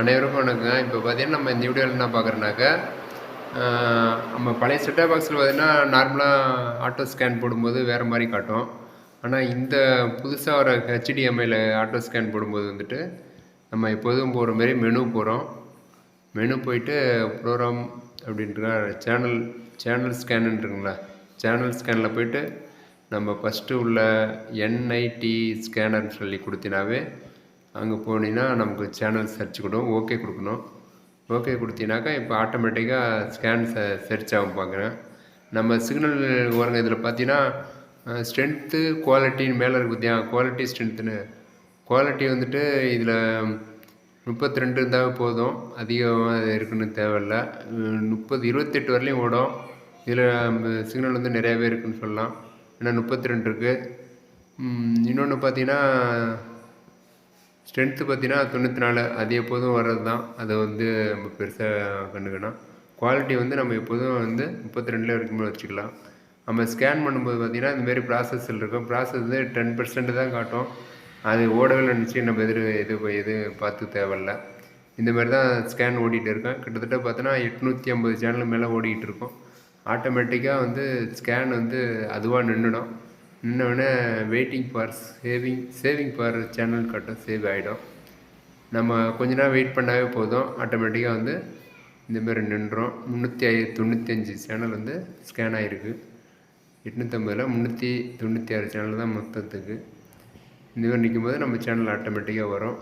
அனைவருக்கும் வணக்கங்க. இப்போ பார்த்தீங்கன்னா நம்ம இந்த வீடியோவில் என்ன பார்க்குறோன்னாக்கா நம்ம பழைய செட்டாக பாக்ஸில் பார்த்தீங்கன்னா நார்மலாக ஆட்டோ ஸ்கேன் போடும்போது வேறு மாதிரி காட்டும். ஆனால் இந்த புதுசாக வர ஹெச்டிஎம்ஐயில் ஆட்டோ ஸ்கேன் போடும்போது வந்துட்டு நம்ம எப்போதும் போகிற மாரி மெனு போகிறோம் மெனு போயிட்டு ப்ரோக்ராம் அப்படின்ற சேனல் சேனல் ஸ்கேனுன்றங்களா சேனல் ஸ்கேனில் போயிட்டு நம்ம ஃபஸ்ட்டு உள்ள என்ஐடி ஸ்கேனர்னு சொல்லி கொடுத்தினாவே அங்கே போனீங்கன்னா நமக்கு சேனல் சர்ச் கொடுக்கும் ஓகே கொடுக்கணும். ஓகே கொடுத்தீங்கனாக்கா இப்போ ஆட்டோமேட்டிக்காக ஸ்கேன் ச சர்ச் ஆகும் பார்க்குறேன் நம்ம சிக்னல் ஓரங்க இதில் பார்த்தீங்கன்னா ஸ்ட்ரென்த்து குவாலிட்டின்னு மேலே இருக்குது பார்த்தியா குவாலிட்டி ஸ்ட்ரென்த்துன்னு குவாலிட்டி வந்துட்டு இதில் முப்பத்தி ரெண்டு இருந்தால் போதும். அதிகமாக இருக்குன்னு தேவையில்ல. முப்பது இருபத்தெட்டு வரலையும் ஓடும். இதில் சிக்னல் வந்து நிறையாவே இருக்குன்னு சொல்லலாம். ஏன்னா முப்பத்தி ரெண்டு இருக்குது இன்னொன்று பார்த்தீங்கன்னா ஸ்ட்ரென்த்து பார்த்தீங்கன்னா தொண்ணூற்றி நாலு அது எப்போதும் வர்றது தான் அதை வந்து நம்ம பெருசாக கண்டுக்கணும் குவாலிட்டி வந்து நம்ம எப்போதும் வந்து முப்பத்தி ரெண்டில் வரைக்கும் வச்சுக்கலாம். நம்ம ஸ்கேன் பண்ணும்போது பார்த்திங்கன்னா இந்தமாரி ப்ராசஸில் இருக்கும். ப்ராசஸ் வந்து டென் பர்சன்ட் தான் காட்டும். அது ஓடவே நினச்சி நம்ம எதிர் எது எது பார்த்து தேவையில்ல. இந்த மாதிரி தான் ஸ்கேன் ஓடிட்டு இருக்கேன். கிட்டத்தட்ட பார்த்தோன்னா எட்நூற்றி ஐம்பது சேனல் மேலே ஓடிக்கிட்டு இருக்கோம். ஆட்டோமேட்டிக்காக வந்து ஸ்கேன் வந்து அதுவாக நின்றுடும் இன்னொன்று waiting for saving saving for channel கட்டும் சேவ் ஆகிடும் நம்ம கொஞ்ச நேரம் வெயிட் பண்ணாவே போதும். ஆட்டோமேட்டிக்காக வந்து இந்தமாரி நின்றோம் முந்நூற்றி ஐ தொண்ணூத்தஞ்சு சேனல் வந்து ஸ்கேன் ஆகிருக்கு எட்நூற்றம்பதில் முந்நூற்றி தொண்ணூற்றி ஆறு சேனல் தான் மொத்தத்துக்கு. இந்த மாதிரி நிற்கும் போது நம்ம சேனல் ஆட்டோமேட்டிக்காக வரும்.